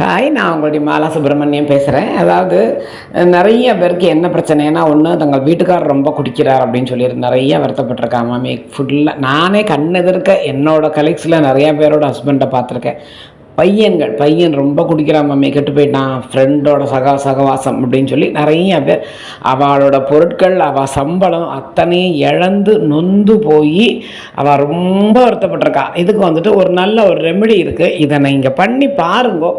Hi நான் உங்களுடைய மாலா சுப்பிரமணியம் பேசுகிறேன் அதாவது நிறைய பேருக்கு என்ன பிரச்சனைனா ஒன்று தங்கள் வீட்டுக்காரர் ரொம்ப குடிக்கிறார் அப்படின்னு சொல்லி நிறைய வருத்தப்பட்டிருக்காங்க. மாமி ஃபுல்லாக நானே கண் எதிர்க்க என்னோட கலெக்ஸில் நிறைய பேரோட ஹஸ்பண்டை பார்த்துருக்கேன். பையன்கள் பையன் ரொம்ப குடிக்கிறான் மம்மி கெட்டு போயிட்டான் ஃப்ரெண்டோட சகா சகவாசம் அப்படின்னு சொல்லி நிறைய பேர் அவளோட பொருட்கள் அவள் சம்பளம் அத்தனையும் இழந்து நொந்து போய் அவள் ரொம்ப வருத்தப்பட்டிருக்கா. இதுக்கு வந்துட்டு ஒரு நல்ல ஒரு ரெமெடி இருக்குது இதை நீங்கள் பண்ணி பாருங்கோ.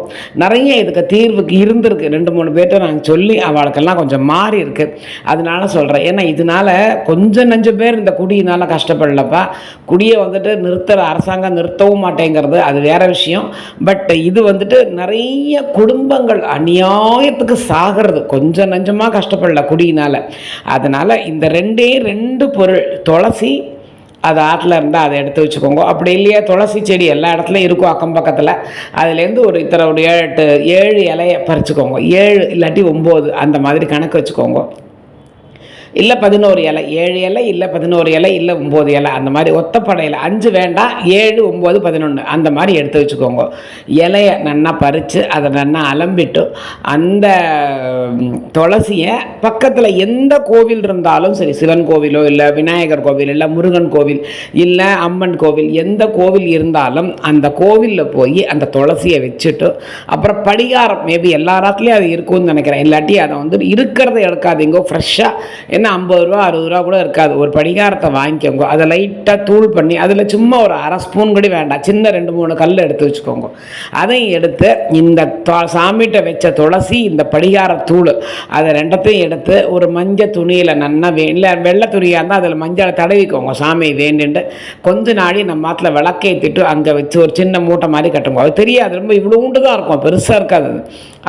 நிறைய இதுக்கு தீர்வுக்கு இருந்திருக்கு. ரெண்டு மூணு பேர்கிட்ட நாங்கள் சொல்லி அவளுக்கெல்லாம் கொஞ்சம் மாறி இருக்கு. அதனால சொல்கிறேன் ஏன்னா இதனால கொஞ்சம் நஞ்சு பேர் இந்த குடியினால் கஷ்டப்படலப்பா. குடியை வந்துட்டு நிறுத்துற அரசாங்கம் நிறுத்தவும் மாட்டேங்கிறது. அது வேற விஷயம். பட் இது வந்துட்டு நிறைய குடும்பங்கள் அநியாயத்துக்கு சாகிறது. கொஞ்சம் நஞ்சமாக கஷ்டப்படல குடியினால். அதனால் இந்த ரெண்டே ரெண்டு பொருள் துளசி அது ஆற்றுல இருந்தால் அதை எடுத்து வச்சுக்கோங்க. அப்படி இல்லையா? துளசி செடி எல்லா இடத்துலையும் இருக்கும் அக்கம் பக்கத்தில். அதுலேருந்து ஒரு இத்தனை ஒரு ஏழு எட்டு ஏழு இலையை பறிச்சுக்கோங்க. ஏழு இல்லாட்டி ஒம்பது அந்த மாதிரி கணக்கு வச்சுக்கோங்க. இல்லை பதினோரு இலை ஏழு இலை இல்லை பதினோரு இலை இல்லை ஒம்பது இலை அந்த மாதிரி ஒத்தப்படையில் அஞ்சு வேண்டாம் ஏழு ஒம்பது பதினொன்று அந்த மாதிரி எடுத்து வச்சுக்கோங்க. இலையை நல்லா பறித்து அதை நல்லா அலம்பிட்டு அந்த துளசியை பக்கத்தில் எந்த கோவில் இருந்தாலும் சரி சிவன் கோவிலோ இல்லை விநாயகர் கோவில் இல்லை முருகன் கோவில் இல்லை அம்மன் கோவில் எந்த கோவில் இருந்தாலும் அந்த கோவிலில் போய் அந்த துளசியை வச்சுட்டு அப்புறம் படிகாரம் மேபி எல்லா இடத்துலையும் அது இருக்கும்னு நினைக்கிறேன். இல்லாட்டி அதை வந்து இருக்கிறத எடுக்காதீங்க ஃப்ரெஷ்ஷாக என்ன ஐம்பது ரூபா அறுபது ரூபா கூட இருக்காது. ஒரு படிகாரத்தை வாங்கிக்கோங்க. அதை லைட்டாக தூள் பண்ணி அதில் சும்மா ஒரு அரை ஸ்பூன் கூட வேண்டாம். சின்ன ரெண்டு மூணு கல் எடுத்து வச்சுக்கோங்க. அதையும் எடுத்து இந்த சாமிகிட்ட வச்ச துளசி இந்த படிகார தூள் அதை ரெண்டத்தையும் எடுத்து ஒரு மஞ்சள் துணியில் நன்னா வே இல்லை வெள்ளை துணியாக இருந்தால் அதில் மஞ்சளை தடவிக்கோங்க. சாமி வேண்டிட்டு கொஞ்ச நாளி நம்ம மாத்தில் விளக்கேற்றிட்டு அங்கே வச்சு ஒரு சின்ன மூட்டை மாதிரி கட்டுங்க. அது தெரியாது. ரொம்ப இவ்வளோண்டு தான் இருக்கும். பெருசாக இருக்காது. அது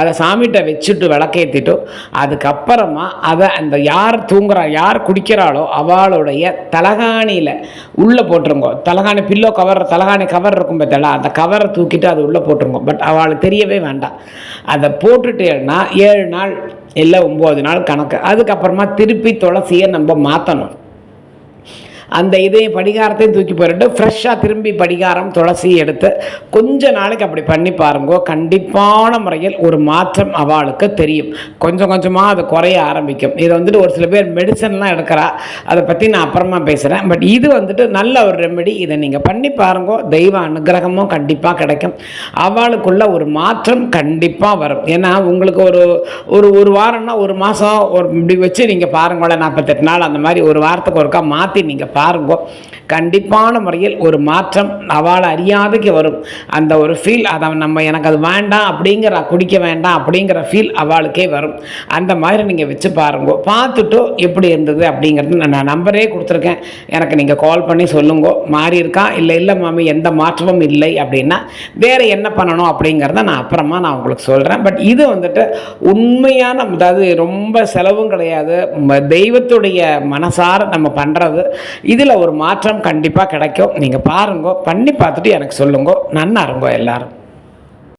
அதை சாமிகிட்ட வச்சுட்டு விளக்கேற்றிட்டு அதுக்கப்புறமா அதை அந்த யார் தூங்குறா யார் குடிக்கிறாளோ அவளுடைய தலகாணியில் உள்ளே போட்டுருங்க. தலகாணி பில்லோ கவர் தலகாணி கவர் இருக்கும் பார்த்தல அந்த கவரை தூக்கிட்டு அது உள்ளே போட்டுருங்க. பட் அவளுக்கு தெரியவே வேண்டாம். அதை போட்டுட்டேன்னா ஏழு நாள் இல்லை ஒம்பது நாள் கணக்கு. அதுக்கப்புறமா திருப்பி துளசியை நம்ம மாற்றணும் அந்த இதையும் படிகாரத்தையும் தூக்கி போயிட்டு ஃப்ரெஷ்ஷாக திரும்பி படிகாரம் துளசி எடுத்து கொஞ்ச நாளைக்கு அப்படி பண்ணி பாருங்கோ கண்டிப்பான முறையில் ஒரு மாற்றம் அவளுக்கு தெரியும். கொஞ்சம் கொஞ்சமாக அது குறைய ஆரம்பிக்கும். இது வந்துட்டு ஒரு சில பேர் மெடிசன்லாம் எடுக்கிறா. அதை பற்றி நான் அப்புறமா பேசுகிறேன் பட் இது வந்துட்டு நல்ல ஒரு ரெமெடி இதை நீங்கள் பண்ணி பாருங்கோ. தெய்வ அனுகிரகமும் கண்டிப்பாக கிடைக்கும். அவளுக்குள்ள ஒரு மாற்றம் கண்டிப்பாக வரும். ஏன்னா உங்களுக்கு ஒரு ஒரு ஒரு வாரம்னா ஒரு மாதம் ஒரு இப்படி வச்சு நீங்கள் பாருங்களேன் நாற்பத்தெட்டு நாள் அந்த மாதிரி ஒரு வாரத்துக்கு ஒருக்கா மாற்றி நீங்கள் பாருங்க கண்டிப்பான முறையில் ஒரு மாற்றம் அவளை அறியாதைக்கு வரும். அந்த ஒரு ஃபீல் அதை நம்ம எனக்கு அது வேண்டாம் அப்படிங்கிற குடிக்க வேண்டாம் அப்படிங்கிற ஃபீல் அவளுக்கே வரும். அந்த மாதிரி நீங்கள் வச்சு பாருங்க. பார்த்துட்டு எப்படி இருந்தது அப்படிங்கிறது நான் நம்பரே கொடுத்துருக்கேன். எனக்கு நீங்கள் கால் பண்ணி சொல்லுங்க. மாறி இருக்கா? இல்லை இல்லை மாமி எந்த மாற்றமும் இல்லை அப்படின்னா வேறு என்ன பண்ணணும் அப்படிங்கிறத நான் அப்புறமா நான் உங்களுக்கு சொல்கிறேன் பட் இது வந்துட்டு உண்மையான அதாவது ரொம்ப செலவும் கிடையாது. தெய்வத்துடைய மனசார நம்ம பண்ணுறது இதில் ஒரு மாற்றம் கண்டிப்பாக கிடைக்கும். நீங்கள் பாருங்க பண்ணி பார்த்துட்டு எனக்கு சொல்லுங்க. நன்னா இருங்கோ எல்லாரும்.